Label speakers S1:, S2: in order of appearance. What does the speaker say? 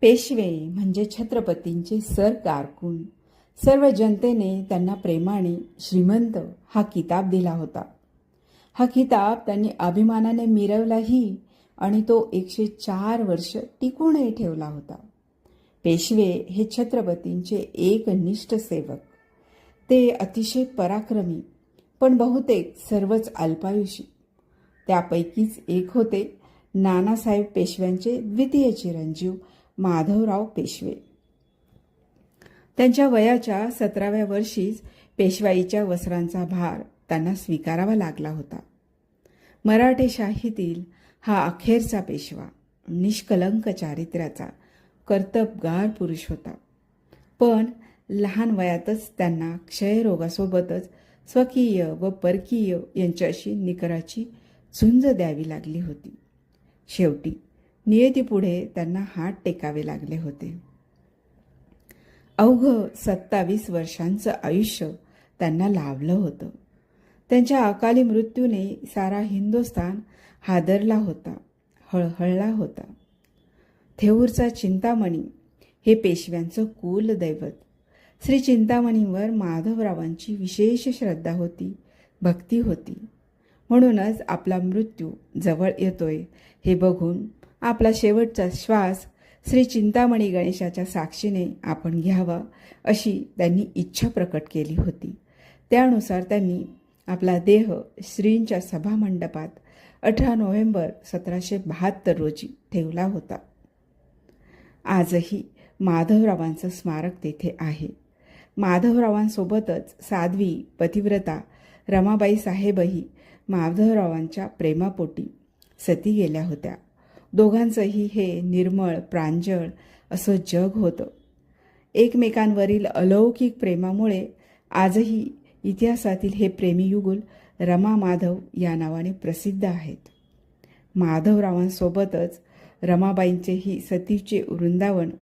S1: पेशवे म्हणजे छत्रपतींचे सर कारकून सर्व जनतेने त्यांना प्रेमाने श्रीमंत हा किताब दिला होता. हा किताब त्यांनी अभिमानाने मिरवलाही आणि तो एकशे चार वर्ष टिकूनही ठेवला होता. पेशवे हे छत्रपतींचे एकनिष्ठ सेवक. ते अतिशय पराक्रमी पण बहुतेक सर्वच अल्पायुषी. त्यापैकीच एक होते नानासाहेब पेशव्यांचे द्वितीय चिरंजीव माधवराव पेशवे. त्यांच्या वयाच्या सतराव्या वर्षीच पेशवाईच्या वस्त्रांचा भार त्यांना स्वीकारावा लागला होता. मराठेशाहीतील हा अखेरचा पेशवा निष्कलंक चारित्र्याचा कर्तबगार पुरुष होता. पण लहान वयातच त्यांना क्षयरोगासोबतच स्वकीय व परकीय यांच्याशी निकराची झुंज द्यावी लागली होती. शेवटी नियतीपुढे त्यांना हात टेकावे लागले होते. अवघ सत्तावीस वर्षांचं आयुष्य त्यांना लाभलं होतं. त्यांच्या अकाली मृत्यूने सारा हिंदुस्थान हादरला होता हळहळला होता. थेऊरचा चिंतामणी हे पेशव्यांचं कुलदैवत श्री चिंतामणीवर माधवरावांची विशेष श्रद्धा होती भक्ती होती. म्हणूनच आपला मृत्यू जवळ येतोय हे बघून आपला शेवटचा श्वास श्री चिंतामणी गणेशाच्या साक्षीने आपण घ्यावा अशी त्यांनी इच्छा प्रकट केली होती. त्यानुसार त्यांनी आपला देह श्रींच्या सभामंडपात अठरा नोव्हेंबर सतराशे बहात्तर रोजी ठेवला होता. आजही माधवरावांचं स्मारक तेथे आहे. माधवरावांसोबतच साध्वी पतिव्रता रमाबाई साहेबही माधवरावांच्या प्रेमापोटी सती गेल्या होत्या. दोघांचंही हे निर्मळ प्रांजळ असं जग होतं. एकमेकांवरील अलौकिक प्रेमामुळे आजही इतिहासातील हे प्रेमीयुगुल रमा माधव या नावाने प्रसिद्ध आहेत. माधवरावांसोबतच रमाबाईंचेही सतीचे वृंदावन